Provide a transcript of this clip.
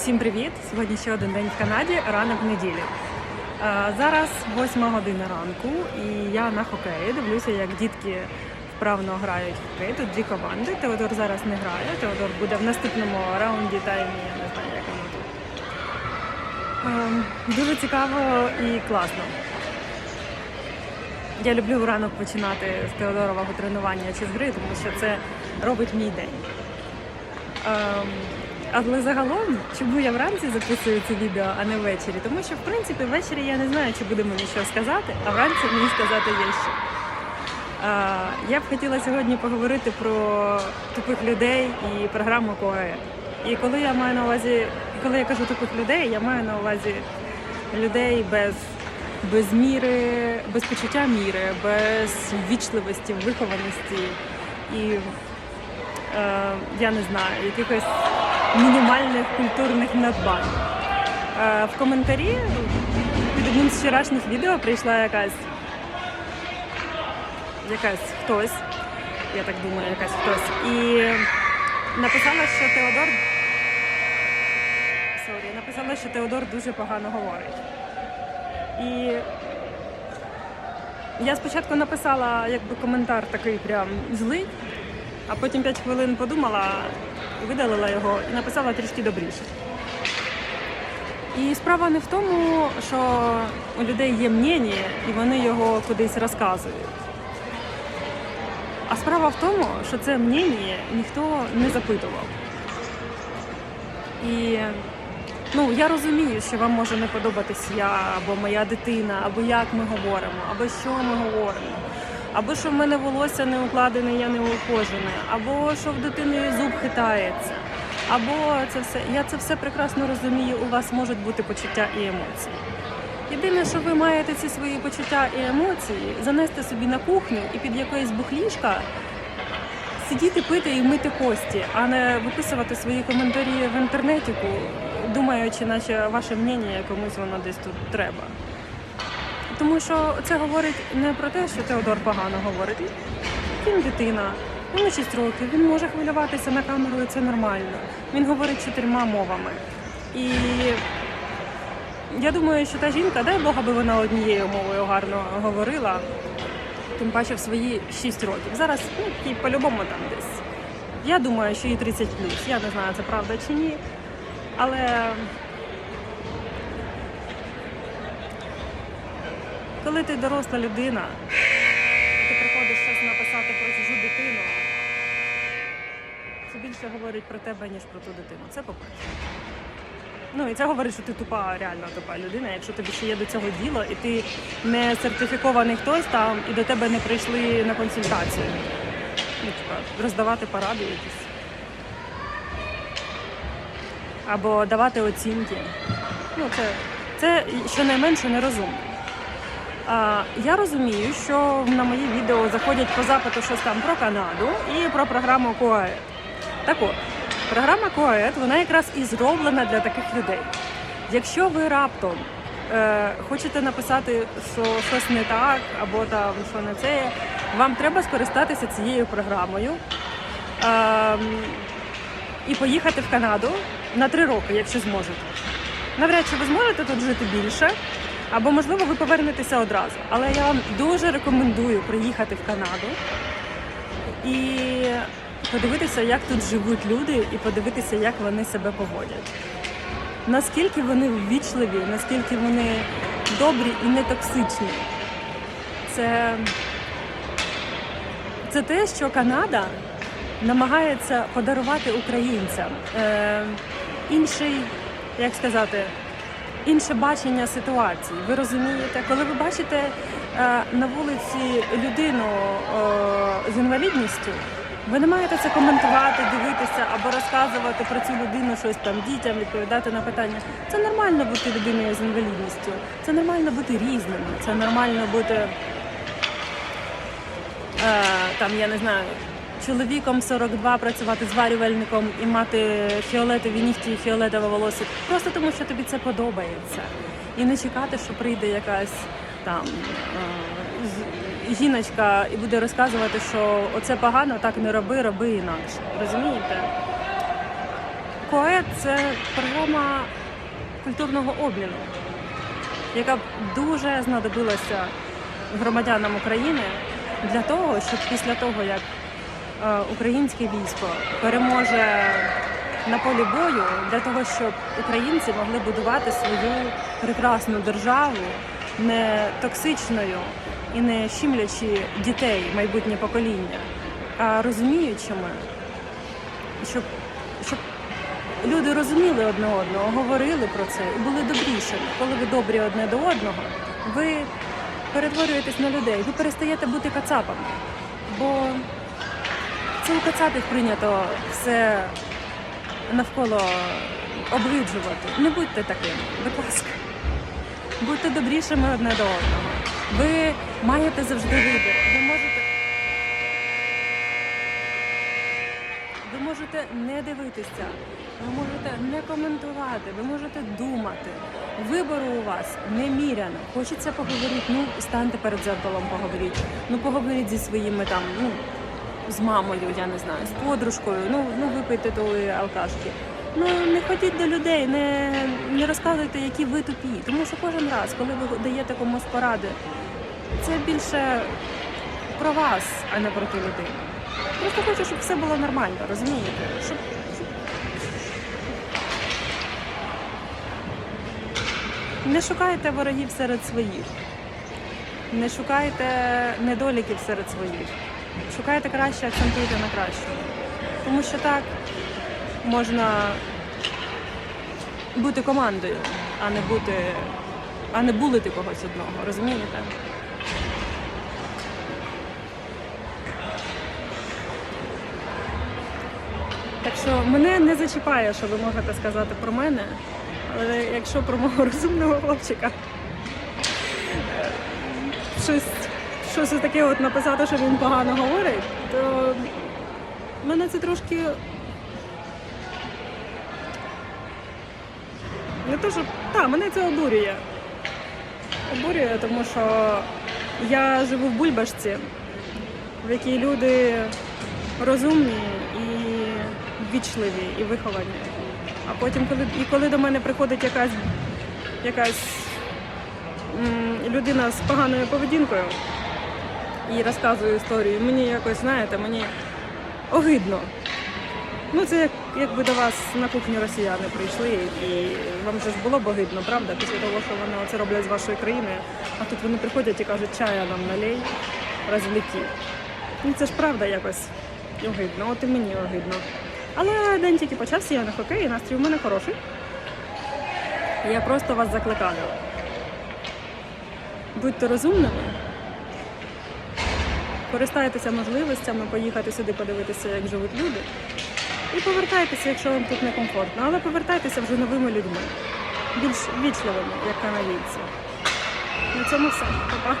Всім привіт! Сьогодні ще один день в Канаді, ранок неділі. Е, Зараз 8 година ранку, і я на хокеї. Дивлюся, як дітки вправно грають в хокей. Тут дві команди. Теодор зараз не грає. Теодор буде в наступному раунді таймі. Я не знаю, як воно тут. Ем, Дуже цікаво і класно. Я люблю ранок починати з Теодорового тренування чи з гри, тому що це робить мій день. Але загалом, чому я вранці записую це відео, а не ввечері? Тому що, в принципі, ввечері я не знаю, чи буде мені що сказати, а вранці мені сказати є що. Е, я б хотіла сьогодні поговорити про тупих людей і програму КОЕ. І коли я маю на увазі, коли я кажу тупих людей, я маю на увазі людей без, без міри, без почуття міри, без ввічливості, вихованості і е, я не знаю, якихось мінімальних культурних надбань. Е, в коментарі під одним з вчорашніх відео прийшла якась якась хтось, я так думаю, якась хтось, і написала, що Теодор. Сорі, написала, що Теодор дуже погано говорить. І я спочатку написала якби коментар такий прям злий, а потім 5 хвилин подумала, видалила його і написала трішки добріше. І справа не в тому, що у людей є мнення і вони його кудись розказують. А справа в тому, що це мнення ніхто не запитував. І ну, я розумію, що вам може не подобатись я, або моя дитина, або як ми говоримо, або що ми говоримо, або що в мене волосся не укладене, я не ухожене, або що в дитини зуб хитається, або це все. Я це все прекрасно розумію. У вас можуть бути почуття і емоції. Єдине, що ви маєте ці свої почуття і емоції занести собі на кухню і під якоїсь бухлішка сидіти, пити і мити кості, а не виписувати свої коментарі в інтернетіку, думаючи, наче ваше мнення комусь воно десь тут треба. Тому що це говорить не про те, що Теодор погано говорить. Він дитина, йому 6 років, він може хвилюватися на камеру, і це нормально. Він говорить чотирма мовами. І я думаю, що та жінка, дай Бог, аби вона однією мовою гарно говорила, тим паче в свої 6 років. Зараз ну, їй по-любому там десь. Я думаю, що їй 30 плюс. Я не знаю, це правда чи ні. Але коли ти доросла людина, ти приходиш щось написати про чужу дитину, це більше говорить про тебе, ніж про ту дитину. Це по-перше. Ну і це говорить, що ти тупа, реально тупа людина. Якщо тобі ще є до цього діло, і ти не сертифікований хтось там, і до тебе не прийшли на консультацію. Ну, типа, роздавати поради якісь. Або давати оцінки. Ну, це, це щонайменше нерозумно. Я розумію, що на мої відео заходять по запиту щось там про Канаду і про програму КОАЕ. Так от, програма КОАЕТ, вона якраз і зроблена для таких людей. Якщо ви раптом е, хочете написати, що щось не так, або там що не це, вам треба скористатися цією програмою е, і поїхати в Канаду на три роки, якщо зможете. Навряд чи ви зможете тут жити більше, або можливо ви повернетеся одразу. Але я вам дуже рекомендую приїхати в Канаду і подивитися, як тут живуть люди, і подивитися, як вони себе поводять. Наскільки вони ввічливі, наскільки вони добрі і не токсичні. Це, це те, що Канада намагається подарувати українцям. Е, інший, як сказати, інше бачення ситуації. Ви розумієте, коли ви бачите е, на вулиці людину е, з інвалідністю, ви не маєте це коментувати, дивитися або розказувати про цю людину щось там дітям, відповідати на питання. Це нормально бути людиною з інвалідністю. Це нормально бути різним. Це нормально бути е, там, я не знаю, чоловіком 42 працювати зварювальником і мати фіолетові нігті і фіолетове волосся. Просто тому, що тобі це подобається. І не чекати, що прийде якась там. е, Жіночка і буде розказувати, що оце погано, так не роби, роби інакше. Розумієте? КОЕД це програма культурного обміну, яка дуже знадобилася громадянам України для того, щоб після того, як українське військо переможе на полі бою, для того, щоб українці могли будувати свою прекрасну державу не токсичною і не щемлячи дітей, майбутнє покоління, а розуміючими, щоб, щоб люди розуміли одне одного, говорили про це і були добрішими. Коли ви добрі одне до одного, ви перетворюєтесь на людей, ви перестаєте бути кацапами. Бо це у кацапів прийнято все навколо обгиджувати. Не будьте такими, будь ласка. Будьте добрішими одне до одного. Ви маєте завжди вибір. Ви можете. Ви можете не дивитися, ви можете не коментувати, ви можете думати. Вибору у вас неміряно. Хочеться поговорити. Ну, станьте перед дзеркалом, поговоріть. Ну, поговоріть зі своїми там, ну, з мамою, я не знаю, з подружкою. Ну, ну випийте тої алкашки. Ну не ходіть до людей, не, не розказуйте, які ви тупі. Тому що кожен раз, коли ви даєте комусь поради, це більше про вас, а не про ту людину. Просто хочу, щоб все було нормально, розумієте? Щоб... Не шукайте ворогів серед своїх. Не шукайте недоліків серед своїх. Шукайте краще, акцентуйте на кращому. Тому що так можна бути командою, а не бути, а не булити когось одного, розумієте? Так що мене не зачіпає, що ви можете сказати про мене. Але якщо про мого розумного хлопчика е, щось, щось таке от написати, що він погано говорить, то мене це трошки. Не то, що. Так, мене це обурює. Обурює, тому що я живу в бульбашці, в якій люди розумні і ввічливі, і виховані. А потім, коли і коли до мене приходить якась якась м, людина з поганою поведінкою і розказує історію, мені якось, знаєте, мені огидно. Ну, це як, якби до вас на кухню росіяни прийшли, і вам же ж було б огидно, правда, після того, що вони це роблять з вашою країною, а тут вони приходять і кажуть, чая нам налей, розвлеки. Ну це ж правда якось огидно, от і мені огидно. Але день тільки почався, я на хокеї, настрій у мене хороший. Я просто вас закликаю. Будьте розумними, користайтеся можливостями поїхати сюди подивитися, як живуть люди. І повертайтеся, якщо вам тут некомфортно, але повертайтеся вже новими людьми, більш вічливими, як канадійці. На цьому все. Па-па.